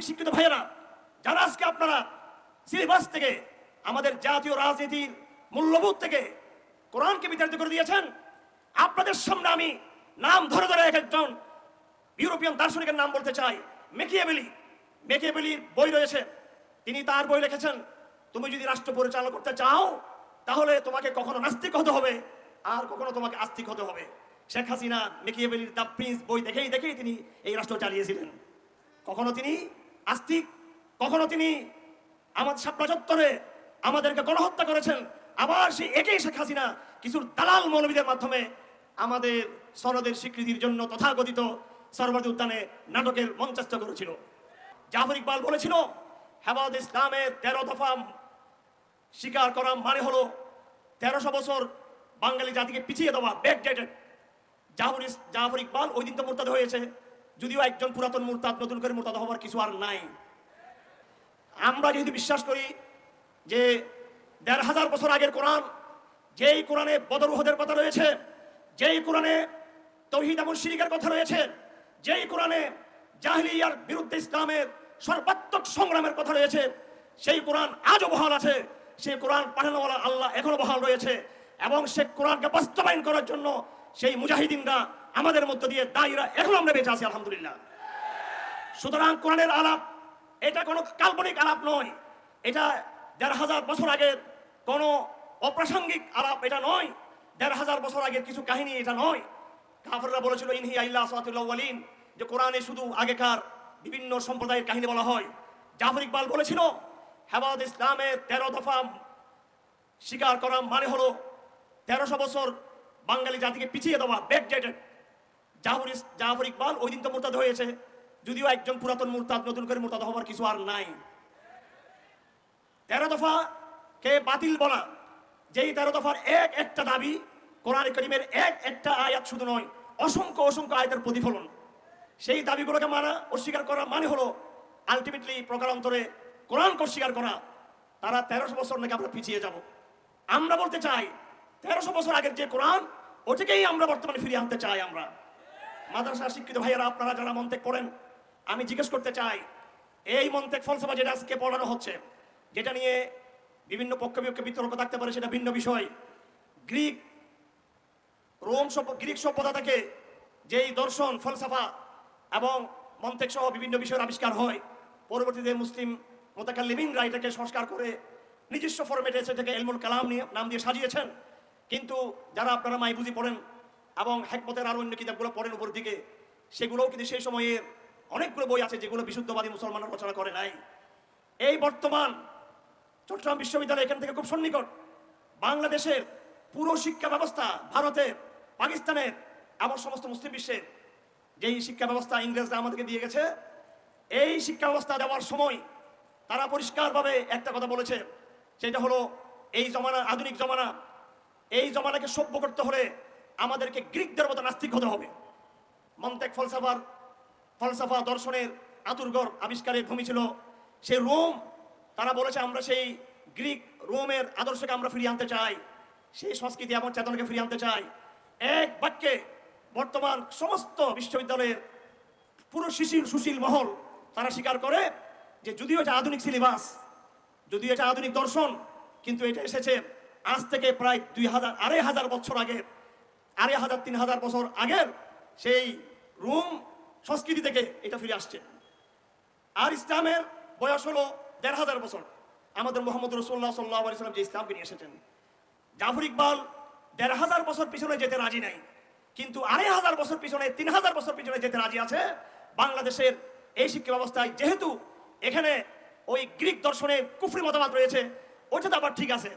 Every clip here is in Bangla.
আধুনিক শিক্ষিত ভাইয়েরা, যারা আজকে আপনারা সিলেবাস থেকে আমাদের জাতীয় রাজনীতির মূল্যবোধ থেকে কোরআনকে বিতাড়িত করে দিয়েছেন, আপনাদের সামনে আমি নাম ধরে ধরে এক একজন ইউরোপিয়ান দার্শনিকের নাম বলতে চাই, মেকিয়াবেলি। মেকিয়াবেলির বই রয়েছে, তিনি তার বই লিখেছেন, তুমি যদি রাষ্ট্র পরিচালনা করতে চাও, তাহলে তোমাকে কখনো নাস্তিক হতে হবে, আর কখনো তোমাকে আস্তিক হতে হবে। শেখ হাসিনা মেকিয়াবেলির দ্য প্রিন্স বই দেখেই দেখেই তিনি এই রাষ্ট্র চালিয়েছিলেন। কখনো তিনি আস্তিক কখনো তিনি আমাদের শাপলা চত্বরে আমাদেরকে গণহত্যা করেছেন, আবার সেই একই শেখ হাসিনা কিছু দালাল মৌলবীদের মাধ্যমে আমাদের সনদের স্বীকৃতির জন্য তথাকথিত সরবরাজ উদ্যানে নাটকের মঞ্চস্থ করেছিল। জাফর ইকবাল বলেছিল, হেফাজত ইসলামের তেরো দফা স্বীকার করা মানে হলো তেরোশো বছর বাঙালি জাতিকে পিছিয়ে দেওয়া ব্যাকডেটেড জাফর জাফর ইকবাল ওই দিন তো মুরতাদ হয়েছে যদিও একজন পুরাতন মুরতাদ, নতুন করে মুরতাদ হওয়ার কিছু আর নাই। আমরা যেহেতু বিশ্বাস করি যে দেড় হাজার বছর আগের কোরআন, যেই কোরআনে বদরুহদের কথা রয়েছে, যেই কোরআনে তৌহিদ এবং শিরিকের কথা রয়েছে, যেই কোরআনে জাহলিয়ার বিরুদ্ধে ইসলামের সর্বাত্মক সংগ্রামের কথা রয়েছে, সেই কোরআন আজও বহাল আছে। সেই কোরআন পাঠানোওয়ালা আল্লাহ এখনও বহাল রয়েছে এবং সে কোরআনকে বাস্তবায়ন করার জন্য সেই মুজাহিদিনরা আমাদের মধ্য দিয়ে দায়ীরা এখন আমরা বেঁচে আছি, আলহামদুলিল্লাহ। সুতরাং কোরআনের আলাপ, এটা কোনো কাল্পনিক আলাপ নয়। এটা দেড় হাজার বছর আগের কোনো অপ্রাসঙ্গিক আলাপ এটা নয়। দেড় হাজার বছর আগের কিছু কাহিনী এটা নয়। কাফররা বলেছিল, ইনহি আল্লাহ সালাতুল্লাহ যে কোরআনে শুধু আগেকার বিভিন্ন সম্প্রদায়ের কাহিনী বলা হয়। জাফর ইকবাল বলেছিল, হেবাদ ইসলামের তেরো দফা স্বীকার করা মানে হলো তেরোশো বছর বাঙালি জাতিকে পিছিয়ে দেওয়া ব্যাকডেটেড জাফর ইস- জাফর ইকবাল ওই দিন তো মুরতাদ হয়েছে। যদিও একজন পুরাতন মুরতাদ, নতুন করে মুরতাদ হবার কিছু আর নাই। তেরো দফা কে বাতিল বলা। যেই তেরো দফার এক একটা দাবি কোরআন করিমের এক একটা আয়াত শুধু নয়, অসংখ্য অসংখ্য আয়াতের প্রতিফলন। সেই দাবিগুলোকে মানা অস্বীকার করা মানে হলো আলটিমেটলি প্রকারান্তরে কোরআনকে অস্বীকার করা। তারা তেরোশো বছর নাকি আমরা পিছিয়ে যাব। আমরা বলতে চাই, তেরোশো বছর আগের যে কোরআন, ওটাকেই আমরা বর্তমানে ফিরিয়ে আনতে চাই আমরা। মাদ্রাসা শিক্ষিত ভাইয়েরা, আপনারা যারা মন্তেক পড়েন, আমি জিজ্ঞেস করতে চাই, এই মন্তেক ফলসফা যেটা আজকে পড়ানো হচ্ছে, যেটা নিয়ে বিভিন্ন পক্ষ বিপক্ষে বিতর্ক থাকতে পারে, সেটা ভিন্ন বিষয়। গ্রিক, রোম গ্রিক সভ্যতা থেকে যেই দর্শন, ফলসফা এবং মন্তেক সহ বিভিন্ন বিষয়ের আবিষ্কার হয়, পরবর্তীতে মুসলিম মোতাকাল্লিমিনরা এটাকে সংস্কার করে নিজস্ব ফরমেটে সেটাকে এলমুল কালাম নিয়ে, নাম দিয়ে সাজিয়েছেন। কিন্তু যারা আপনারা মাইবুজি পড়েন এবং হেকমতের আরও অন্য কিতাবগুলো পড়েন উপর দিকে, সেগুলোও কিন্তু সেই সময়ের অনেকগুলো বই আছে যেগুলো বিশুদ্ধবাদী মুসলমানরা রচনা করে নাই। এই বর্তমান চট্টগ্রাম বিশ্ববিদ্যালয় এখান থেকে খুব সন্নিকট। বাংলাদেশের পুরো শিক্ষা ব্যবস্থা ভারতের পাকিস্তানের এবং সমস্ত মুসলিম বিশ্বের যেই শিক্ষা ব্যবস্থা ইংরেজরা আমাদেরকে দিয়ে গেছে, এই শিক্ষা ব্যবস্থা দেওয়ার সময় তারা পরিষ্কারভাবে একটা কথা বলেছে, সেটা হলো এই জমানা, আধুনিক জমানা, এই জমানাকে সভ্য করতে হলে আমাদেরকে গ্রিকদের মতো নাস্তিক হতে হবে। মন্তেক ফলসাফার, ফলসাফা দর্শনের আতুরগর আবিষ্কারের ভূমি ছিল সে রোম। তারা বলেছে, আমরা সেই গ্রিক রোমের আদর্শকে আমরা ফিরিয়ে আনতে চাই। সেই সংস্কৃতি এবং চেতনাকে ফিরিয়ে আনতে চাই। এক বাক্যে বর্তমান সমস্ত বিশ্ববিদ্যালয়ের পুরো শিশির সুশীল মহল তারা স্বীকার করে যে যদিও এটা আধুনিক সিলেবাস, যদিও এটা আধুনিক দর্শন, কিন্তু এটা এসেছে আজ থেকে প্রায় দুই হাজার, আড়াই হাজার বছর আগের আড়াই হাজার, তিন হাজার বছর আগের সেই রোম সংস্কৃতি থেকে এটা ফিরে আসছে। আর ইসলামের বয়স হলো দেড় হাজার বছর। আমাদের মোহাম্মদ রসুল্লাহ সাল্লাহ আলাইসাল্লাম যে ইসলামকে নিয়ে এসেছেন। জাফর ইকবাল দেড় হাজার বছর পিছনে যেতে রাজি নাই। কিন্তু আড়াই হাজার বছর পিছনে, তিন হাজার বছর পিছনে যেতে রাজি আছে। বাংলাদেশের এই শিক্ষা ব্যবস্থায় যেহেতু এখানে ওই গ্রিক দর্শনে কুফরি মতামত রয়েছে, ওটা তো আবার ঠিক আছে।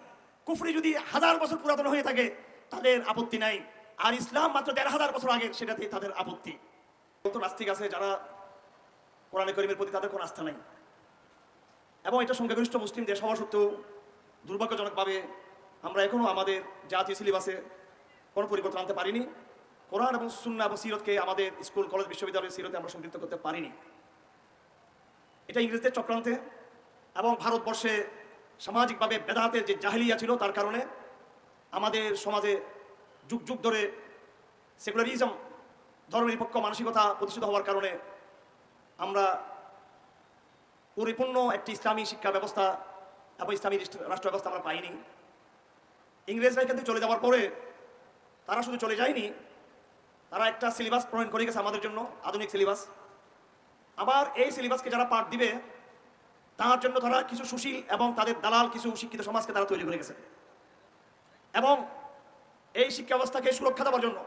কুফরি যদি হাজার বছর পুরাতন হয়ে থাকে, তাদের আপত্তি নাই। আর ইসলাম মাত্র দেড় হাজার বছর আগে সেটাতে তাদের আপত্তি। তো নাস্তিক আছে যারা কোরআনে করিমের প্রতি তাদের কোনো আস্থা নাই। এবং এটা সংখ্যাগরিষ্ঠ মুসলিম দেশ হওয়া সত্ত্বেও দুর্ভাগ্যজনকভাবে আমরা এখনও আমাদের জাতীয় সিলেবাসে কোনো পরিবর্তন আনতে পারিনি। কোরআন এবং সুন্না এবং সিরতকে আমাদের স্কুল, কলেজ, বিশ্ববিদ্যালয়ের সিরতে আমরা সম্পৃক্ত করতে পারিনি। এটা ইংরেজদের চক্রান্তে এবং ভারতবর্ষে সামাজিকভাবে বেদাতের যে জাহিলিয়া ছিল তার কারণে আমাদের সমাজে যুগ যুগ ধরে সেকুলারিজম, ধর্মনিরপেক্ষ মানসিকতা প্রতিষ্ঠিত হওয়ার কারণে আমরা পরিপূর্ণ একটি ইসলামী শিক্ষা ব্যবস্থা এবং ইসলামী রাষ্ট্র- ব্যবস্থা আমরা পাইনি। ইংরেজরা থেকে চলে যাওয়ার পরে তারা শুধু চলে যায়নি, তারা একটা সিলেবাস প্রণয়ন করে গেছে আমাদের জন্য, আধুনিক সিলেবাস আবার এই সিলেবাসকে যারা পাঠ দিবে, তার জন্য তারা কিছু সুশীল এবং তাদের দালাল কিছু শিক্ষিত সমাজকে তারা তৈরি করে গেছে। এবং এই শিক্ষা ব্যবস্থাকে সুরক্ষা দেওয়ার জন্য,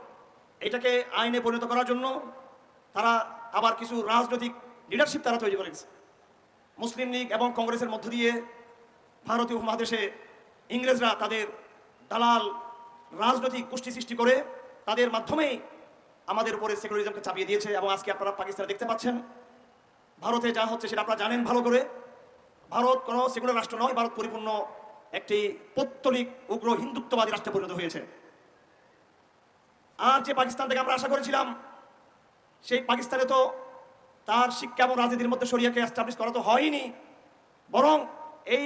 এটাকে আইনে পরিণত করার জন্য তারা আবার কিছু রাজনৈতিক লিডারশিপ তারা তৈরি করেছে। মুসলিম লীগ এবং কংগ্রেসের মধ্য দিয়ে ভারতীয় উপমহাদেশে ইংরেজরা তাদের দালাল রাজনৈতিক গোষ্ঠী সৃষ্টি করে তাদের মাধ্যমেই আমাদের উপরে সেকুলারিজমকে চাপিয়ে দিয়েছে এবং আজকে আপনারা পাকিস্তানে দেখতে পাচ্ছেন। ভারতে যা হচ্ছে সেটা আপনারা জানেন ভালো করে। ভারত কোনো সেকুলার রাষ্ট্র নয়, ভারত পরিপূর্ণ একটি পৌত্তলিক উগ্র হিন্দুত্ববাদী রাষ্ট্রে পরিণত হয়েছে। আর যে পাকিস্তান থেকে আমরা আশা করেছিলাম, সেই পাকিস্তানে তো তার শিক্ষা এবং রাজনীতির মধ্যে শরিয়াকে এস্টাবলিশ করা তো হয়নি। বরং এই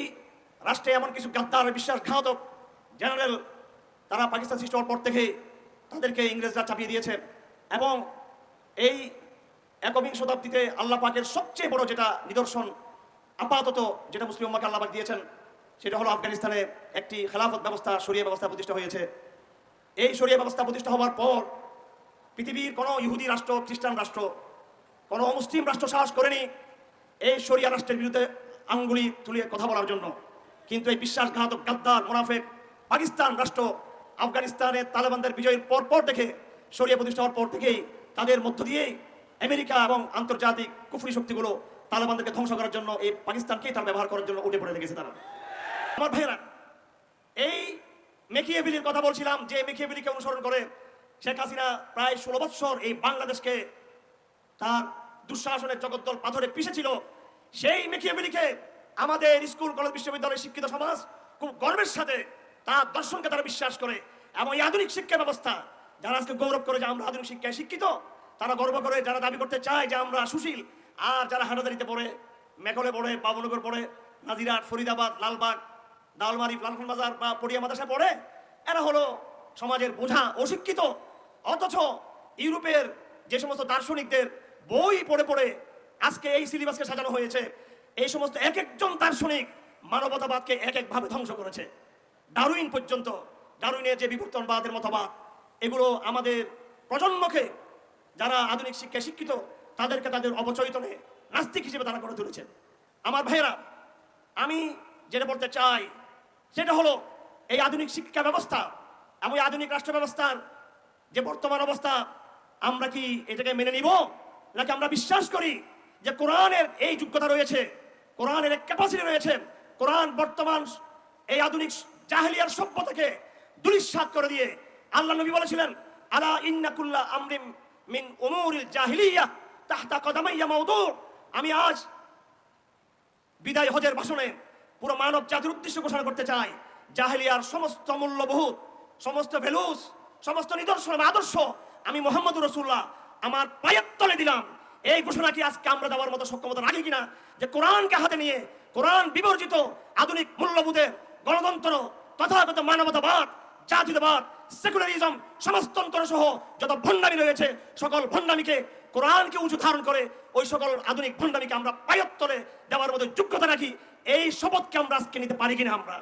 রাষ্ট্রে এমন কিছু গাদ্দার বিশ্বাসঘাতক জেনারেল তারা পাকিস্তান সৃষ্টি হওয়ার পর থেকে তাদেরকে ইংরেজরা চাপিয়ে দিয়েছে এবং এই একবিংশ শতাব্দীতে আল্লাহ পাকের সবচেয়ে বড় যেটা নিদর্শন আপাতত যেটা মুসলিম উম্মাকে আল্লাহ পাক দিয়েছেন, সেটা হলো আফগানিস্তানে একটি খেলাফত ব্যবস্থা, শরিয়া ব্যবস্থা প্রতিষ্ঠা হয়েছে। এই শরিয়া ব্যবস্থা প্রতিষ্ঠা হওয়ার পর পৃথিবীর কোনো ইহুদি রাষ্ট্র, খ্রিস্টান রাষ্ট্র, কোনো মুসলিম রাষ্ট্র সাহস করেনি এই শরিয়া রাষ্ট্রের বিরুদ্ধে আঙ্গুলি তুলে কথা বলার জন্য। কিন্তু এই বিশ্বাসঘাতক, গাদ্দার, মোনাফেক পাকিস্তান রাষ্ট্র আফগানিস্তানের তালেবানদের বিজয়ের পর পর থেকে শরিয়া প্রতিষ্ঠা হওয়ার পর থেকেই তাদের মধ্য দিয়েই আমেরিকা এবং আন্তর্জাতিক কুফরি শক্তিগুলো তালেবানদেরকে ধ্বংস করার জন্য এই পাকিস্তানকেই তার ব্যবহার করার জন্য উঠে পড়ে লেগেছে তারা। আমার ভাইয়েরা, এই মেকিয়েভিলির কথা বলছিলাম, যে মেকিয়েভিলিকে অনুসরণ করে শেখ হাসিনা প্রায় ষোলো বৎসর এই বাংলাদেশকে তার দুঃশাসনের জগদ্দল পাথরে পিষেছিল। সেই মেকিয়েভিলিকে আমাদের স্কুল, কলেজ, বিশ্ববিদ্যালয়ের শিক্ষিত সমাজ খুব গর্বের সাথে তার দর্শনকে তারা বিশ্বাস করে এবং এই আধুনিক শিক্ষা ব্যবস্থা যারা আজকে গৌরব করে যে আমরা আধুনিক শিক্ষায় শিক্ষিত, তারা গর্ব করে, যারা দাবি করতে চায় যে আমরা সুশীল, আর যারা হাটাদারিতে পড়ে, মেঘলে পড়ে, বাবনগর পড়ে নাজিরাট ফরিদাবাদ, লালবাগ দালমারি লালখন বাজার বা পড়িয়া মাদ্রাসা পড়ে, এরা হলো সমাজের বোঝা অশিক্ষিত। অথচ ইউরোপের যে সমস্ত দার্শনিকদের বই পড়ে পড়ে আজকে এই সিলেবাসকে সাজানো হয়েছে, এই সমস্ত এক একজন দার্শনিক মানবতাবাদকে এক একভাবে ধ্বংস করেছে। ডারুইন পর্যন্ত ডারুইনের যে বিবর্তনবাদের মতবাদ, এগুলো আমাদের প্রজন্মকে, যারা আধুনিক শিক্ষায় শিক্ষিত, তাদেরকে তাদের অবচরিতনে নাস্তিক হিসেবে তারা করে তুলেছে। আমার ভাইয়েরা, আমি যেটা বলতে চাই সেটা হলো এই আধুনিক শিক্ষা ব্যবস্থা এবং আধুনিক রাষ্ট্র ব্যবস্থার যে বর্তমান অবস্থা, আমরা কি এটাকে মেনে নিব? নাকি আমরা বিশ্বাস করি যে কোরআনের এই যোগ্যতা রয়েছে, কোরআনের এক ক্যাপাসিটি রয়েছে, কোরআন বর্তমান এই আধুনিক জাহেলিয়ার সভ্যতাকে দুলিশ্বাত করে দিয়ে আল্লাহ নবী বলেছিলেন, আলা ইন্নাকুল্লা আমরিম মিন উমুরিল জাহিলিয়া তাহতা কদামাইয়া মাউদু আমি আজ বিদায় হজের ভাষণে পুরো মানব জাতির উদ্দেশ্য ঘোষণা করতে চাই। জাহেলিয়ার সমস্ত মূল্যবোধ সমস্ত ভ্যালুস, সমস্ত নিদর্শন আদর্শ আমি মোহাম্মদ রসুল্লাহ আমার পায়ের তলে দিলাম। এই ঘোষণা কি আজকে আমরা দেওয়ার মতো সক্ষমতা রাখি কিনা? যে কোরআনকে হাতে নিয়ে কোরআন বিবর্জিত আধুনিক মূল্যবোধের গণতন্ত্র, তথাগত মানবতাবাদ জাতীয়তাবাদ সেকুলারিজম, সমাজতন্ত্র সহ যত ভণ্ডামি রয়েছে, সকল ভণ্ডামিকে কোরআনকে উঁচু ধারণ করে ওই সকল আধুনিক ভণ্ডামিকে আমরা পায়ত্তরে দেওয়ার মতো যোগ্যতা রাখি। এই শপথকে আমরা আজকে নিতে পারি কিনা আমরা?